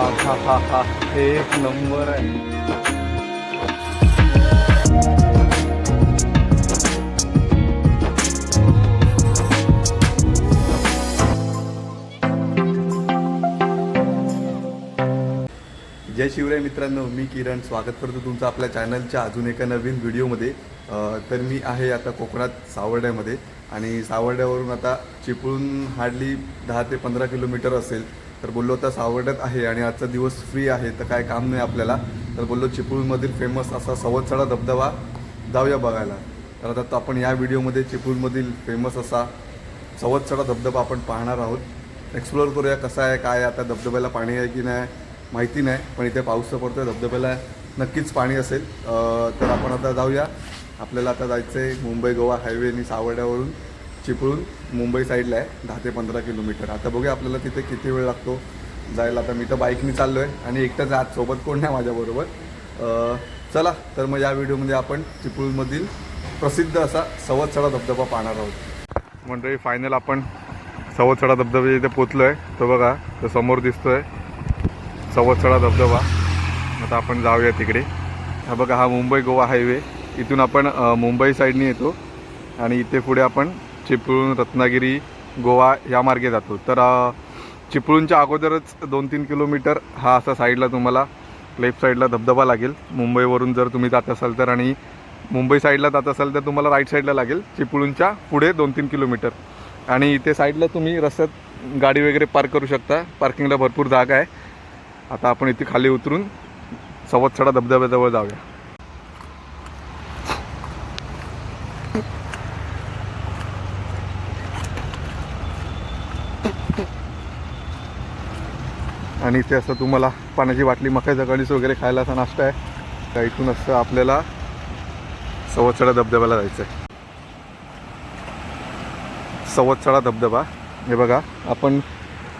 हा हा हा हा एक नंबर आहे. जय शिवराय मित्रांनो मी किरण. स्वागत करतो तुमचं आपल्या चॅनलच्या अजून एका नवीन व्हिडिओमध्ये तर मी आहे आता कोकणात सावर्ड्यामध्ये. आणि सावर्ड्यावरून आता चिपळूण हार्डली दहा ते पंधरा किलोमीटर असेल. तर बोललो तर सावडत आहे आणि आजचा दिवस फ्री आहे तर काय काम नाही आपल्याला. तर बोललो चिपळूणमधील फेमस असा सवतसडा धबधबा जाऊया बघायला. तर आता आपण या व्हिडिओमध्ये चिपळूणमधील फेमस असा सवतसडा धबधबा आपण पाहणार आहोत. एक्सप्लोअर करूया कसा आहे काय आता धबधब्याला पाणी आहे की नाही माहिती नाही पण इथे पाऊस तर पडतोय धबधब्याला नक्कीच पाणी असेल. तर आपण आता जाऊया. आपल्याला आता जायचं आहे मुंबई गोवा हायवेनी सावड्यावरून. सावर्ड्यावरून चिपळूण मुंबई साईडला आहे दहा ते पंधरा किलोमीटर आता बघूया आपल्याला तिथे किती वेळ लागतो जायला. आता मी तर बाईकनी चाललो आहे आणि एकटाच आज सोबत कोण नाही माझ्याबरोबर. चला तर मग या व्हिडिओमध्ये आपण चिपळूणमधील प्रसिद्ध असा सवतसडा धबधबा पाहणार आहोत. मंडळी फायनल आपण सवतसडा धबधबा इथे पोचलो आहे तो बघा तो समोर दिसतोय. सवतसडा धबधबा. आता आपण जाऊया तिकडे. हा बघा हा मुंबई गोवा हायवे इथून आपण मुंबई साईडने येतो. आणि इथे पुढे आपण चिपळूण रत्नागिरी गोवा या मार्गे जातो. तर चिपळूणच्या अगोदरच दोन तीन किलोमीटर हा असा साईडला तुम्हाला लेफ्ट साईडला धबधबा लागेल. मुंबईवरून जर तुम्ही जात असाल तर आणि मुंबई साईडला जात असाल तर तुम्हाला राईट साईडला लागेल चिपळूणच्या पुढे दोन तीन किलोमीटर. आणि इथे साईडला तुम्ही रस्त्यात गाडी वगैरे पार्क करू शकता. पार्किंगला भरपूर जागा आहे. आता आपण इथे खाली उतरून सवतसडा धबधब्याजवळ जाऊया. आणि इथे असं तुम्हाला पाण्याची बाटली मकाईचा कणीस वगैरे खायला असा नाश्ता आहे. तर इथून असं आपल्याला सवतसडा धबधब्याला जायचं आहे सवतसडा धबधबा. हे बघा आपण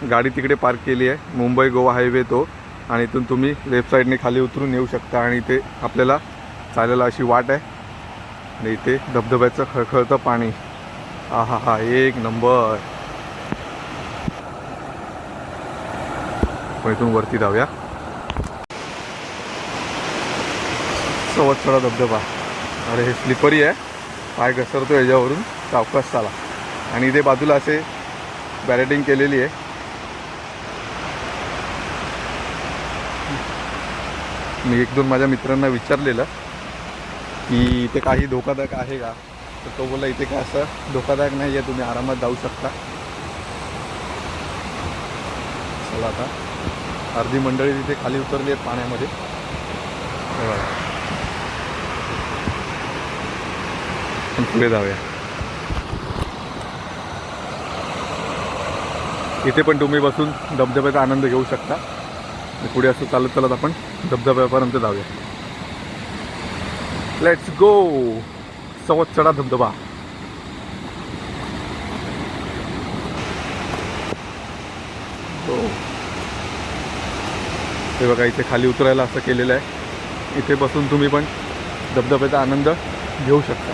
गाडी तिकडे पार्क केली आहे. मुंबई गोवा हायवे तो. आणि इथून तुम्ही लेफ्ट साईडने खाली उतरून येऊ शकता. आणि इथे आपल्याला चालायला अशी वाट आहे. आणि इथे धबधब्याचं खळखळतं पाणी. हा हा हा एक नंबर. आपण इथून वरती जाऊया. सवतसडा धबधबा. अरे हे स्लिपरी आहे. पाय घसरतो याच्यावरून. सावकाश चाला. आणि इथे बाजूला असे बॅरेटिंग केलेली आहे. मी एक दोन माझ्या मित्रांना विचारलेलं की इथे काही धोकादायक आहे का? तर तो बोला इथे काय असं धोकादायक नाही आहे तुम्ही आरामात जाऊ शकता. चला आता. अर्धी मंडळी तिथे खाली उतरली आहेत पाण्यामध्ये. पुढे जाऊया. इथे पण तुम्ही बसून धबधब्याचा आनंद घेऊ शकता. पुढे असं चालत चालत आपण धबधब्यापर्यंत जाऊया. लेट्स गो सवतसडा धबधबा हो हे बघा इथे खाली उतरायला असं केलेलं आहे. इथे बसून तुम्ही पण धबधब्याचा आनंद घेऊ शकता.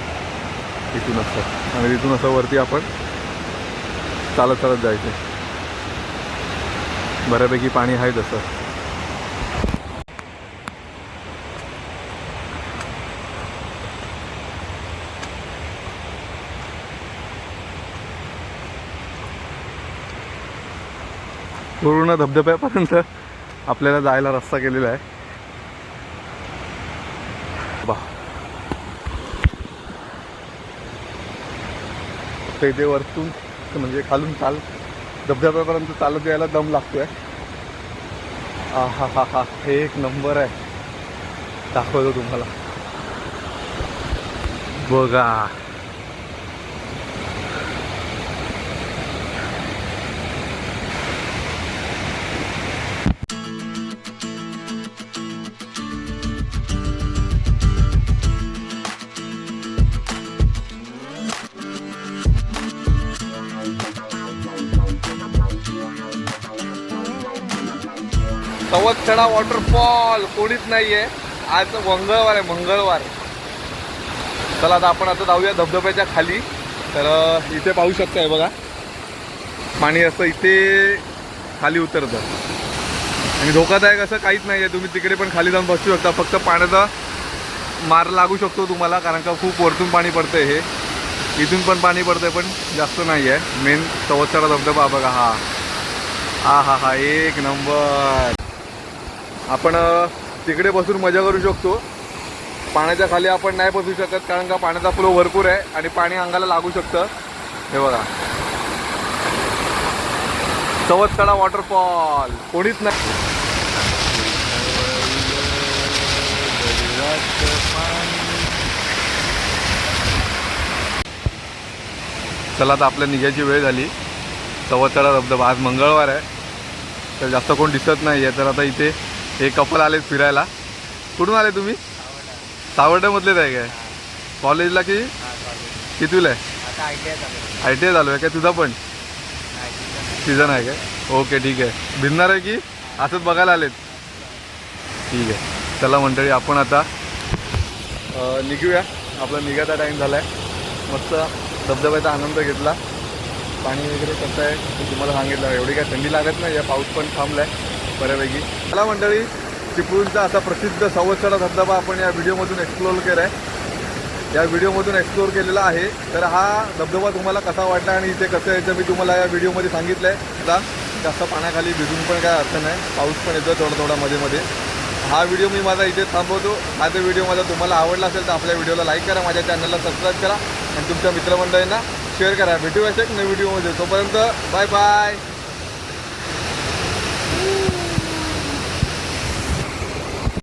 इथून असं. आणि तिथून असं वरती आपण चालत चालत जायचं. बऱ्यापैकी पाणी आहे तसं. पूर्ण धबधब्यापर्यंत आपल्याला जायला रस्ता केलेला आहे. बा. फक्त वरतून म्हणजे खालून चाल धबधब्यापर्यंत चालत यायला दम लागतोय. हा हा हा हा हे एक नंबर आहे. दाखवतो तुम्हाला. बघा. चढा वॉटरफॉल कोणीच नाही आहे आज मंगळवार आहे मंगळवार. चला आता आपण आता जाऊया धबधब्याच्या खाली. तर इथे पाहू शकताय बघा. पाणी असं इथे खाली उतरतं. आणि धोकादायक असं काहीच नाही आहे तुम्ही तिकडे पण खाली जाऊन बसू शकता. फक्त पाण्याचा मार लागू शकतो तुम्हाला कारण का खूप वरतून पाणी पडतंय हे. इथून पण पाणी पडतंय पण जास्त नाही आहे मेन चवतसारा धबधबा बघा हा. हा हा हा एक नंबर. आपण तिकडे बसून मजा करू शकतो. पाण्याच्या खाली आपण नाही बसू शकत कारण का पाण्याचा फ्लो भरपूर आहे आणि पाणी अंगाला लागू शकतं. हे बघा. चवतकडा वॉटरफॉल कोणीच नाही. चला आता आपल्या निघायची वेळ झाली. चवतकडा धबधबा आज मंगळवार आहे. तर जास्त कोण दिसत नाही आहे तर आता इथे हे कपल आलेत फिरायला. कुठून आले तुम्ही? सावर्ड्यामधलेच आहे काय? कॉलेजला की कितीला आहे? आय टी आय चालू आहे. काय तुझा पण? सीझन आहे काय? ओके ठीक आहे. भिनणार आहे की? असंच बघायला आलेत. ठीक आहे. चला मंडळी आपण आता निघूया. आपला निघायचा टाईम झाला आहे मस्त धबधब्याचा आनंद घेतला. पाणी वगैरे कसं आहे तुम्हाला सांगितलं. एवढी काय थंडी लागत नाही आहे पाऊस पण थांबला आहे बऱ्यापैकी. मला मंडळी चिपळूणचा असा प्रसिद्ध सवत्सडा धबधबा आपण या व्हिडिओमधून एक्सप्लोर केला आहे या व्हिडिओमधून एक्सप्लोर केलेला आहे. तर हा धबधबा तुम्हाला कसा वाटला आणि इथे कसं यायचं मी तुम्हाला या व्हिडिओमध्ये सांगितलं आहे आता जास्त पाण्याखाली भिजून पण काय अर्थ नाही. पाऊस पण येतो थोडा थोडा मध्ये मध्ये हा व्हिडिओ मी माझा इथे थांबवतो. हा जर व्हिडिओ माझा तुम्हाला आवडला असेल तर आपल्या व्हिडिओला लाईक करा माझ्या चॅनलला सबस्क्राईब करा. आणि तुमच्या मित्रमंडळींना शेअर करा. भेटूया एक नवीन व्हिडिओमध्ये. तोपर्यंत बाय बाय